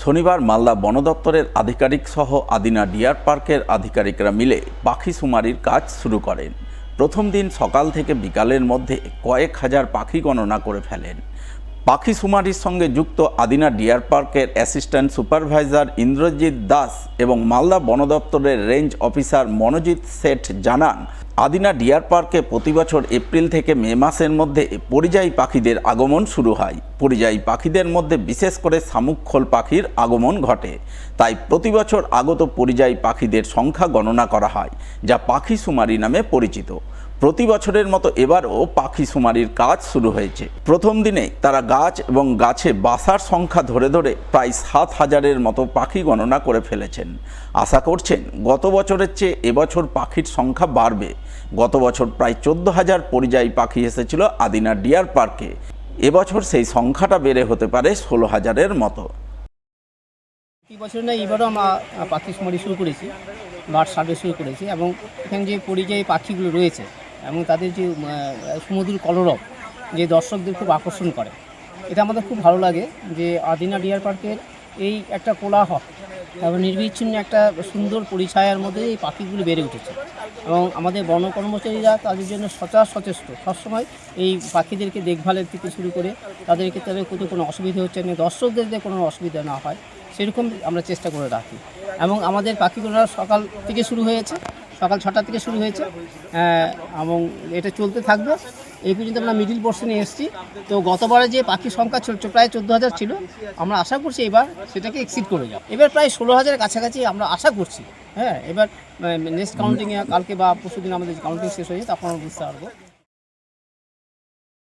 শনিবার মালদা বন দপ্তরের আধিকারিক সহ আদিনা ডিয়ার পার্কের আধিকারিকরা মিলে পাখি শুমারির কাজ শুরু করেন। প্রথম দিন সকাল থেকে বিকালের মধ্যে কয়েক হাজার পাখি গণনা করে ফেলেন। পাখি শুমারির সঙ্গে যুক্ত আদিনা ডিয়ার পার্কের অ্যাসিস্ট্যান্ট সুপারভাইজার ইন্দ্রজিৎ দাস এবং মালদা বন দপ্তরের রেঞ্জ অফিসার মনোজিৎ শেঠ জানান, আদিনা ডিয়ার পার্কে প্রতি বছর এপ্রিল থেকে মে মাসের মধ্যে পরিযায়ী পাখিদের আগমন শুরু হয়। পরিযায়ী পাখিদের মধ্যে বিশেষ করে শামুকখোল পাখির আগমন ঘটে। তাই প্রতি বছর আগত পরিযায়ী পাখিদের সংখ্যা গণনা করা হয়, যা পাখি শুমারি নামে পরিচিত। প্রতি বছরের মতো এবারও পাখি শুমারির কাজ শুরু হয়েছে। প্রথম দিনে তারা গাছ এবং গাছে বাসার সংখ্যা ধরে ধরে প্রায় সাত হাজারের মতো পাখি গণনা করে ফেলেছেন। আশা করছেন গত বছরের চেয়ে এবছর পাখির সংখ্যা বাড়বে। গত বছর প্রায় চোদ্দ হাজার পরিযায়ী পাখি এসেছিল আদিনা ডিয়ার পার্কে। এবছর সেই সংখ্যাটা বেড়ে হতে পারে ষোলো হাজারের মতো। না, এবারও আমরা পাখি শুমারি শুরু করেছি, বার্ড সার্ভে শুরু করেছি এবং এখানে যে পরিযায়ী পাখিগুলো রয়েছে এবং তাদের যে আহ, সুমধুর কলরব যে দর্শকদের খুব আকর্ষণ করে। এটা আমাদের খুব ভালো লাগে যে আদিনা ডিয়ার পার্কের এই একটা কোলাহল এবং নির্বিচ্ছিন্ন একটা সুন্দর পরিছায়ার মধ্যে এই পাখিগুলো বেড়ে উঠেছে। এবং আমাদের বন কর্মচারীরা তাদের জন্য সচা সচেষ্ট। সবসময় এই পাখিদেরকে দেখভালের থেকে শুরু করে তাদেরকে তাদের কোথাও কোনো অসুবিধা হচ্ছে না দর্শকদের কোনো অসুবিধা না হয় সেরকম আমরা চেষ্টা করে রাখি। এবং আমাদের পাখিগুলো সকাল থেকে শুরু হয়েছে। সকাল ছটা থেকে শুরু হয়েছে এবং এটা চলতে থাকবে। এই পর্যন্ত আমরা মিডিল পোর্শনে এসেছি। তো গতবারে যে পাখির সংখ্যা ছোট প্রায় চোদ্দ হাজার ছিল, আমরা আশা করছি এবার সেটাকে এক্সিড করে যাও এবার প্রায় ষোলো হাজারের কাছাকাছি আমরা আশা করছি। হ্যাঁ এবার নেক্সট কাউন্টিংয়ে কালকে বা পরশু দিন আমাদের কাউন্টিং শেষ হয়ে যায় তখন আমরা বুঝতে পারব।